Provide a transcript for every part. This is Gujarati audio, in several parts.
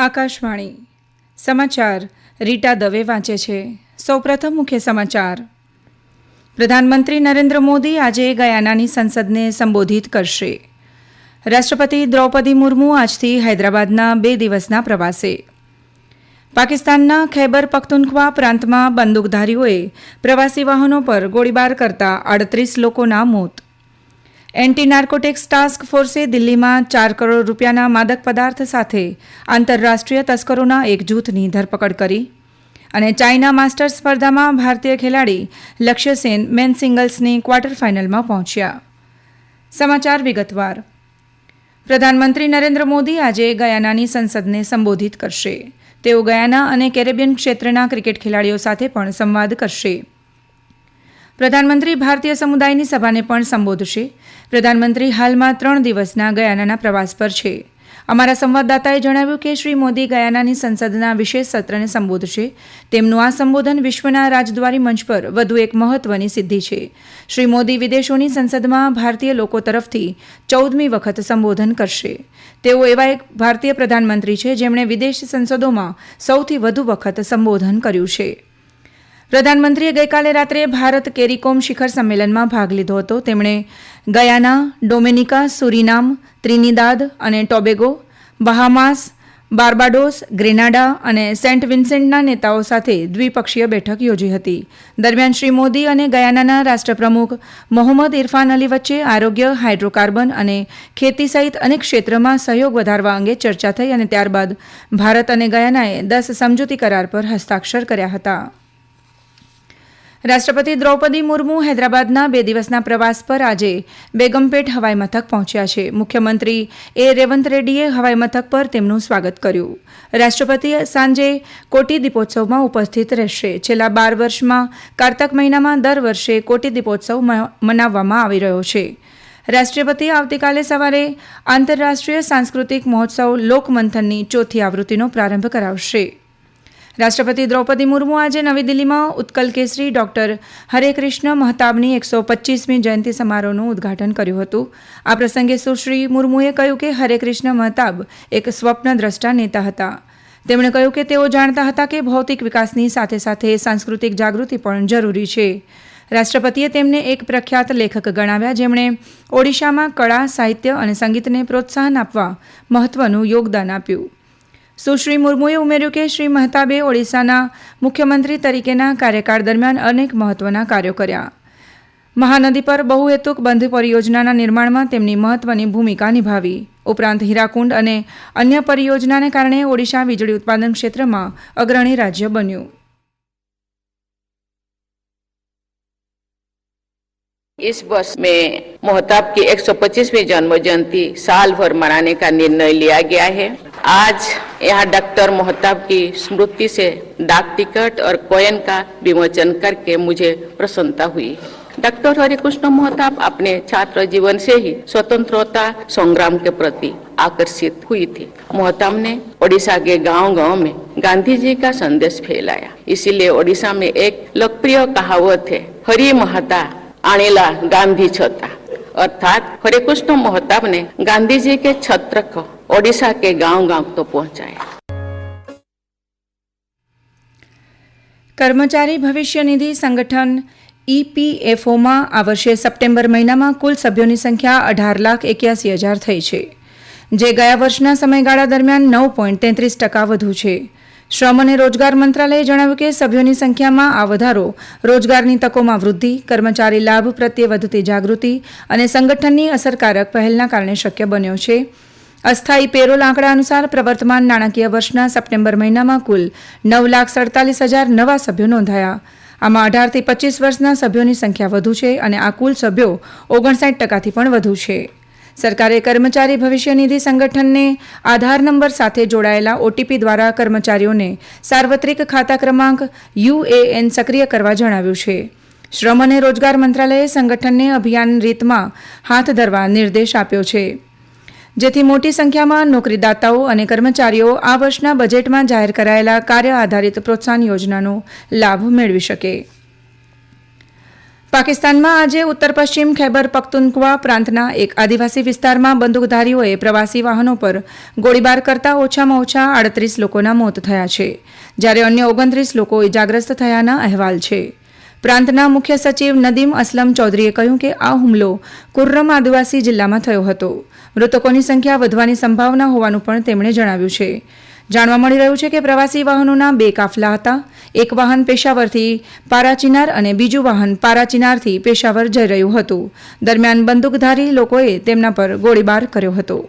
આકાશવાણી. સમાચાર રીટા દવે વાંચે છે. સૌપ્રથમ મુખ્ય સમાચાર. પ્રધાનમંત્રી નરેન્દ્ર મોદી આજે ગયાનાની સંસદને સંબોધિત કરશે. રાષ્ટ્રપતિ દ્રૌપદી મુર્મુ આજથી હૈદરાબાદના બે દિવસના પ્રવાસે. પાકિસ્તાનના ખૈબર પખ્તુનખ્વા પ્રાંતમાં બંદૂકધારીઓએ પ્રવાસી વાહનો પર ગોળીબાર કરતા આડત્રીસ લોકોના મોત. એન્ટી નાર્કોટિક્સ ટાસ્ક ફોર્સે દિલ્હીમાં ચાર કરોડ રૂપિયાના માદક પદાર્થ સાથે આંતરરાષ્ટ્રીય તસ્કરોના એક જૂથની ધરપકડ કરી. અને ચાઇના માસ્ટર્સ સ્પર્ધામાં ભારતીય ખેલાડી લક્ષ્ય સેન મેન સિંગલ્સની ક્વાર્ટર ફાઇનલમાં પહોંચ્યા. સમાચાર વિગતવાર. પ્રધાનમંત્રી નરેન્દ્ર મોદી આજે ગયાનાની સંસદને સંબોધિત કરશે. તેઓ ગયાના અને કેરેબિયન ક્ષેત્રના ક્રિકેટ ખેલાડીઓ સાથે પણ સંવાદ કરશે. પ્રધાનમંત્રી ભારતીય સમુદાયની સભાને પણ સંબોધશે. પ્રધાનમંત્રી હાલમાં ત્રણ દિવસના ગયાનાના પ્રવાસ પર છે. અમારા સંવાદદાતાએ જણાવ્યું કે શ્રી મોદી ગયાનાની સંસદના વિશેષ સત્રને સંબોધશે. તેમનું આ સંબોધન વિશ્વના રાજદ્વારી મંચ પર વધુ એક મહત્વની સિદ્ધિ છે. શ્રી મોદી વિદેશોની સંસદમાં ભારતીય લોકો તરફથી ચૌદમી વખત સંબોધન કરશે. તેઓ એવા એક ભારતીય પ્રધાનમંત્રી છે જેમણે વિદેશ સંસદોમાં સૌથી વધુ વખત સંબોધન કર્યું છે. પ્રધાનમંત્રીએ ગઈકાલે રાત્રે ભારત કેરીકોમ શિખર સંમેલનમાં ભાગ લીધો હતો. તેમણે ગયાના ડોમેનિકા, સુરીનામ, ત્રિનિદાદ અને ટોબેગો, બહામાસ, બાર્બાડોસ, ગ્રેનાડા અને સેન્ટ વિન્સેન્ટના નેતાઓ સાથે દ્વિપક્ષીય બેઠક યોજી હતી. દરમિયાન શ્રી મોદી અને ગયાનાના રાષ્ટ્રપ્રમુખ મોહમ્મદ ઇરફાન અલી વચ્ચે આરોગ્ય, હાઇડ્રોકાર્બન અને ખેતી સહિત અનેક ક્ષેત્રમાં સહયોગ વધારવા અંગે ચર્ચા થઈ અને ત્યારબાદ ભારત અને ગયાનાએ દસ સમજૂતી કરાર પર હસ્તાક્ષર કર્યા હતા. રાષ્ટ્રપતિ દ્રૌપદી મુર્મુ હૈદરાબાદના બે દિવસના પ્રવાસ પર આજે બેગમપેટ હવાઈ મથક પહોંચ્યા છે. મુખ્યમંત્રી એ રેવંત રેડ્ડીએ હવાઈ મથક પર તેમનું સ્વાગત કર્યું. રાષ્ટ્રપતિ સાંજે કોટી દીપોત્સવમાં ઉપસ્થિત રહેશે. છેલ્લા બાર વર્ષમાં કારતક મહિનામાં દર વર્ષે કોટી દીપોત્સવ મનાવવામાં આવી રહ્યો છે. રાષ્ટ્રપતિ આવતીકાલે સવારે આંતરરાષ્ટ્રીય સાંસ્કૃતિક મહોત્સવ લોકમંથનની ચોથી આવૃત્તિનો પ્રારંભ કરાવશે. રાષ્ટ્રપતિ દ્રૌપદી મુર્મુ આજે નવી દિલ્હીમાં ઉત્કલ કેસરી ડોક્ટર હરે કૃષ્ણ મહતાબની એકસો પચીસમી જયંતિ સમારોહનું ઉદ્ઘાટન કર્યું હતું. આ પ્રસંગે સુશ્રી મુર્મુએ કહ્યું કે હરે કૃષ્ણ મહતાબ એક સ્વપ્નદ્રષ્ટા નેતા હતા. તેમણે કહ્યું કે તેઓ જાણતા હતા કે ભૌતિક વિકાસની સાથે સાથે સાંસ્કૃતિક જાગૃતિ પણ જરૂરી છે. રાષ્ટ્રપતિએ તેમને એક પ્રખ્યાત લેખક ગણાવ્યા જેમણે ઓડિશામાં કળા, સાહિત્ય અને સંગીતને પ્રોત્સાહન આપવા મહત્વનું યોગદાન આપ્યું. સુશ્રી મુર્મુએ ઉમેર્યું કે શ્રી મહતાબે ઓડિશાના મુખ્યમંત્રી તરીકેના કાર્યકાળ દરમિયાન અનેક મહત્વના કાર્યો કર્યા મહાનદી પર બહુહેતુક બંધ પરિયોજનાના નિર્માણમાં તેમની મહત્વની ભૂમિકા નિભાવી ઉપરાંત હીરાકુંડ અને અન્ય પરિયોજનાને કારણે ઓડિશા વીજળી ઉત્પાદન ક્ષેત્રમાં અગ્રણી રાજ્ય બન્યું इस वर्ष में मोहताब की 125वीं जन्म जयंती साल भर मनाने का निर्णय लिया गया है आज यहाँ डॉक्टर मोहताब की स्मृति से डाक टिकट और कोयन का विमोचन करके मुझे प्रसन्नता हुई। डॉक्टर हरिकृष्ण मोहताब अपने छात्र जीवन से ही स्वतंत्रता संग्राम के प्रति आकर्षित हुई थी। मोहताब ने ओडिशा के गाँव गाँव में गांधी जी का संदेश फैलाया। इसीलिए ओडिशा में एक लोकप्रिय कहावत है, हरि महता आनेला गांधी छता। अर्थात हरिकृष्ण मोहताब ने गांधी जी के छत्र को ओडिशा के गांव गांव तो पहुंचाया કર્મચારી ભવિષ્ય નિધિ સંગઠન ઈપીએફઓમાં આ વર્ષે સપ્ટેમ્બર મહિનામાં કુલ સભ્યોની સંખ્યા અઢાર લાખ એક્યાસી હજાર થઈ છે જે ગયા વર્ષના સમયગાળા દરમિયાન નવ પોઈન્ટ તેત્રીસ ટકા વધુ છે શ્રમ અને રોજગાર મંત્રાલયે જણાવ્યું કે સભ્યોની સંખ્યામાં આ વધારો રોજગારની તકોમાં વૃદ્ધિ કર્મચારી લાભ પ્રત્યે વધતી જાગૃતિ અને સંગઠનની અસરકારક પહેલના કારણે શક્ય બન્યો છે અસ્થાયી પેરોલ આંકડા અનુસાર પ્રવર્તમાન નાણાકીય વર્ષના સપ્ટેમ્બર મહિનામાં કુલ નવ લાખ સડતાલીસ હજાર નવા સભ્યો નોંધાયા. આમાં અઢારથી પચીસ વર્ષના સભ્યોની સંખ્યા વધુ છે અને આ કુલ સભ્યો ઓગણસાઠ ટકાથી પણ વધુ છે. સરકારે કર્મચારી ભવિષ્ય નિધિ સંગઠનને આધાર નંબર સાથે જોડાયેલા ઓટીપી દ્વારા કર્મચારીઓને સાર્વત્રિક ખાતા ક્રમાંક યુએએન સક્રિય કરવા જણાવ્યું છે. શ્રમ અને રોજગાર મંત્રાલયે સંગઠનને અભિયાન રીતમાં હાથ ધરવા નિર્દેશ આપ્યો છે. જેથી મોટી સંખ્યામાં નોકરીદાતાઓ અને કર્મચારીઓ આ વર્ષના બજેટમાં જાહેર કરાયેલા કાર્ય આધારિત પ્રોત્સાહન યોજનાનો લાભ મેળવી શકે. પાકિસ્તાનમાં આજે ઉત્તર પશ્ચિમ ખૈબર પખ્તુનખ્વા પ્રાંતના એક આદિવાસી વિસ્તારમાં બંદૂકધારીઓએ પ્રવાસી વાહનો પર ગોળીબાર કરતા ઓછામાં ઓછા આડત્રીસ લોકોના મોત થયા છે, જ્યારે અન્ય ઓગણત્રીસ લોકો ઇજાગ્રસ્ત થયાના અહેવાલ છે. પ્રાંતના મુખ્ય સચિવ નદીમ અસલમ ચૌધરીએ કહ્યું કે આ હુમલો કુર્રમ આદિવાસી જિલ્લામાં થયો હતો. મૃતકોની સંખ્યા વધવાની સંભાવના હોવાનું પણ તેમણે જણાવ્યું છે. જાણવા મળી રહ્યું છે કે પ્રવાસી વાહનોના બે કાફલા હતા. એક વાહન પેશાવરથી પારાચિનાર અને બીજું વાહન પારાચિનારથી પેશાવર જઈ રહ્યું હતું. દરમિયાન બંદૂકધારી લોકોએ તેમના પર ગોળીબાર કર્યો હતો.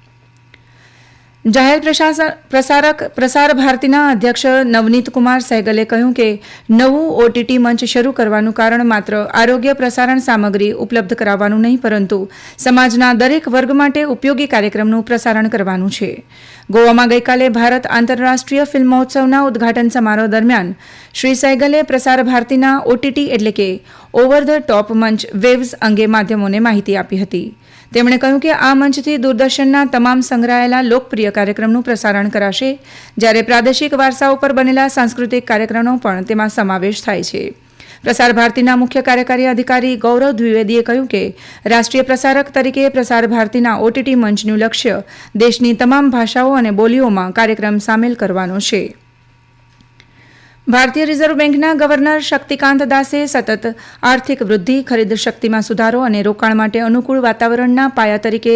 જાહેર પ્રસારક પ્રસાર ભારતીના અધ્યક્ષ નવનીત કુમાર સહેગલે કહ્યું કે નવું ઓટીટી મંચ શરૂ કરવાનું કારણ માત્ર આરોગ્ય પ્રસારણ સામગ્રી ઉપલબ્ધ કરાવવાનું નહીં, પરંતુ સમાજના દરેક વર્ગ માટે ઉપયોગી કાર્યક્રમનું પ્રસારણ કરવાનું છે. ગોવામાં ગઈકાલે ભારત આંતરરાષ્ટ્રીય ફિલ્મ મહોત્સવના ઉદ્ઘાટન સમારોહ દરમિયાન શ્રી સૈગલે પ્રસાર ભારતીના ઓટીટી એટલે કે ઓવર ધ ટોપ મંચ વેવ્સ અંગે માધ્યમોને માહિતી આપી હતી. તેમણે કહ્યું કે આ મંચથી દૂરદર્શનના તમામ સંગ્રહાયેલા લોકપ્રિય કાર્યક્રમનું પ્રસારણ કરાશે, જ્યારે પ્રાદેશિક વારસા ઉપર બનેલા સાંસ્કૃતિક કાર્યક્રમનો પણ તેમાં સમાવેશ થાય છે. પ્રસાર ભારતીના મુખ્ય કાર્યકારી અધિકારી ગૌરવ દ્વિવેદીએ કહ્યું કે, રાષ્ટ્રીય પ્રસારક તરીકે પ્રસાર ભારતીના ઓટીટી મંચનું લક્ષ્ય દેશની તમામ ભાષાઓ અને બોલીઓમાં કાર્યક્રમ સામેલ કરવાનો છે. ભારતીય રિઝર્વ બેંકના ગવર્નર શક્તિકાંત દાસે સતત આર્થિક વૃદ્ધિ, ખરીદ શક્તિમાં સુધારો અને રોકાણ માટે અનુકૂળ વાતાવરણના પાયા તરીકે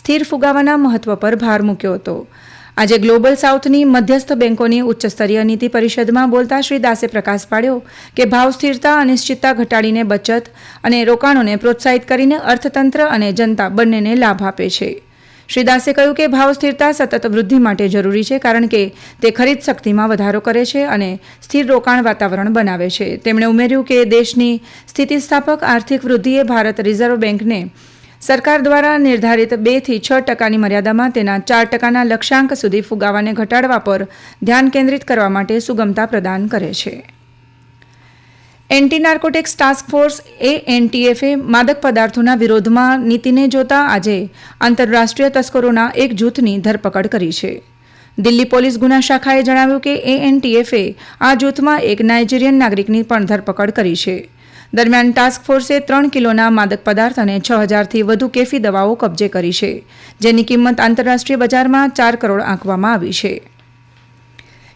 સ્થિર ફુગાવાના મહત્વ પર ભાર મૂક્યો હતો. આજે ગ્લોબલ સાઉથની મધ્યસ્થ બેંકોની ઉચ્ચસ્તરીય નીતિ પરિષદમાં બોલતા શ્રી દાસે પ્રકાશ પાડ્યો કે ભાવ સ્થિરતા, અનિશ્ચિતતા ઘટાડીને બચત અને રોકાણોને પ્રોત્સાહિત કરીને અર્થતંત્ર અને જનતા બંનેને લાભ આપે છે. શ્રી દાસે કહ્યું કે ભાવ સ્થિરતા સતત વૃદ્ધિ માટે જરૂરી છે, કારણ કે તે ખરીદ શક્તિમાં વધારો કરે છે અને સ્થિર રોકાણ વાતાવરણ બનાવે છે. તેમણે ઉમેર્યું કે દેશની સ્થિતિસ્થાપક આર્થિક વૃદ્ધિએ ભારત રિઝર્વ બેંકને સરકાર દ્વારા નિર્ધારિત બેથી છ ટકાની મર્યાદામાં તેના ચાર ટકાના લક્ષ્યાંક સુધી ફુગાવાને ઘટાડવા પર ધ્યાન કેન્દ્રિત કરવા માટે સુગમતા પ્રદાન કરે છે. એન્ટી નાર્કોટિક્સ ટાસ્ક ફોર્સ એ એનટીએફએ માદક પદાર્થોના વિરોધમાં નીતિને જોતા આજે આંતરરાષ્ટ્રીય તસ્કરોના એક જૂથની ધરપકડ કરી છે. દિલ્હી પોલીસ ગુના શાખાએ જણાવ્યું કે એએનટીએફએ આ જૂથમાં એક નાઇજીરિયન નાગરિકની પણ ધરપકડ કરી છે. દરમિયાન ટાસ્ક ફોર્સે ત્રણ કિલોના માદક પદાર્થ અને છ હજારથી વધુ કેફી દવાઓ કબજે કરી છે, જેની કિંમત આંતરરાષ્ટ્રીય બજારમાં ચાર કરોડ આંકવામાં આવી છે.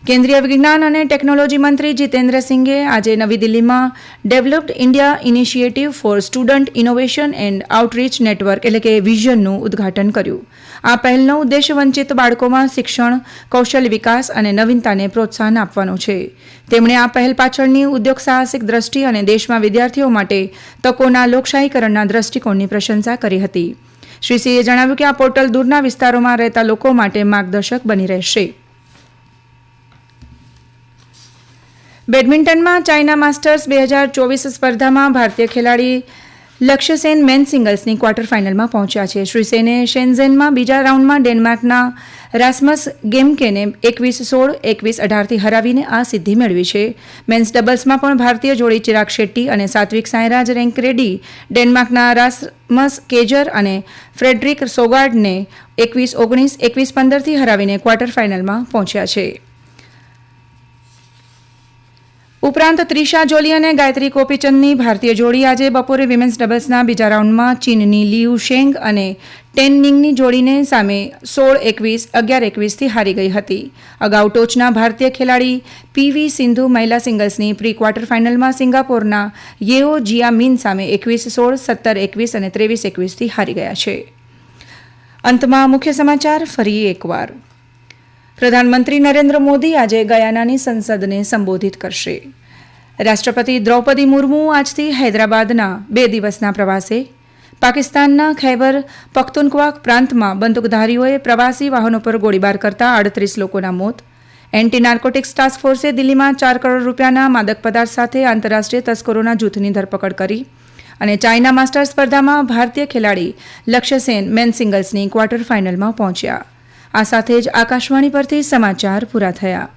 કેન્દ્રીય વિજ્ઞાન અને ટેકનોલોજી મંત્રી જીતેન્દ્ર સિંઘે આજે નવી દિલ્હીમાં developed India initiative for student innovation and outreach network એટલે કે વિઝનનું ઉદ્ઘાટન કર્યું. આ પહેલનો ઉદ્દેશ વંચિત બાળકોમાં શિક્ષણ, કૌશલ્ય વિકાસ અને નવીનતાને પ્રોત્સાહન આપવાનો છે. તેમણે આ પહેલ પાછળની ઉદ્યોગ સાહસિક દ્રષ્ટિ અને દેશમાં વિદ્યાર્થીઓ માટે તકોના લોકશાહીકરણના દ્રષ્ટિકોણની પ્રશંસા કરી હતી. શ્રી સિંહે જણાવ્યું કે આ પોર્ટલ દૂરના વિસ્તારોમાં રહેતા લોકો માટે માર્ગદર્શક બની રહેશે. બેડમિન્ટનમાં ચાઇના માસ્ટર્સ બે હજાર ચોવીસ સ્પર્ધામાં ભારતીય ખેલાડી લક્ષ્યસેન મેન સિંગલ્સની ક્વાર્ટર ફાઇનલમાં પહોંચ્યા છે. શ્રી સેને શેન્ઝેનમાં બીજા રાઉન્ડમાં ડેનમાર્કના રાસમસ ગેમકેને એકવીસ સોળ, એકવીસ અઢારથી હરાવીને આ સિદ્ધિ મેળવી છે. મેન્સ ડબલ્સમાં પણ ભારતીય જોડી ચિરાગ શેટ્ટી અને સાત્વિક સાંઈરાજ રેન્ક રેડ્ડી ડેનમાર્કના રાસમસ કેજર અને ફ્રેડરિક સોગાર્ડને એકવીસ ઓગણીસ, એકવીસ પંદરથી હરાવીને ક્વાર્ટર ફાઇનલમાં પહોંચ્યા છે. ઉપરાંત ત્રિષા જોલી અને ગાયત્રી કોપીચંદની ભારતીય જોડી આજે બપોરે વિમેન્સ ડબલ્સના બીજા રાઉન્ડમાં ચીનની લીયુ શેંગ અને ટેન નિંગની જોડીને સામે સોળ એકવીસ, અગિયાર એકવીસથી હારી ગઈ હતી. અગાઉ ટોચના ભારતીય ખેલાડી પીવી સિંધુ મહિલા સિંગલ્સની પ્રી ક્વાર્ટર ફાઇનલમાં સિંગાપોરના યેઓ જિયા મીન સામે એકવીસ સોળ, સત્તર એકવીસ અને ત્રેવીસ એકવીસથી હારી ગયા છે. અંતમાં મુખ્ય સમાચાર ફરી એકવાર. પ્રધાનમંત્રી નરેન્દ્ર મોદી આજે ગયાનાની સંસદને સંબોધિત કરશે. રાષ્ટ્રપતિ દ્રૌપદી મુર્મુ આજથી હૈદરાબાદના બે દિવસના પ્રવાસે. પાકિસ્તાનના ખૈબર પખ્તુનખ્વા પ્રાંતમાં બંદૂકધારીઓએ પ્રવાસી વાહનો પર ગોળીબાર કરતા આડત્રીસ લોકોના મોત. એન્ટી નાર્કોટિક્સ ટાસ્ક ફોર્સે દિલ્હીમાં ચાર કરોડ રૂપિયાના માદક પદાર્થ સાથે આંતરરાષ્ટ્રીય તસ્કરોના જૂથની ધરપકડ કરી અને ચાઇના માસ્ટર સ્પર્ધામાં ભારતીય ખેલાડી લક્ષ્ય સેન મેન સિંગલ્સની ક્વાર્ટર ફાઇનલમાં પહોંચ્યા. આ સાથે જ આકાશવાણી પરથી સમાચાર પૂરા થયા.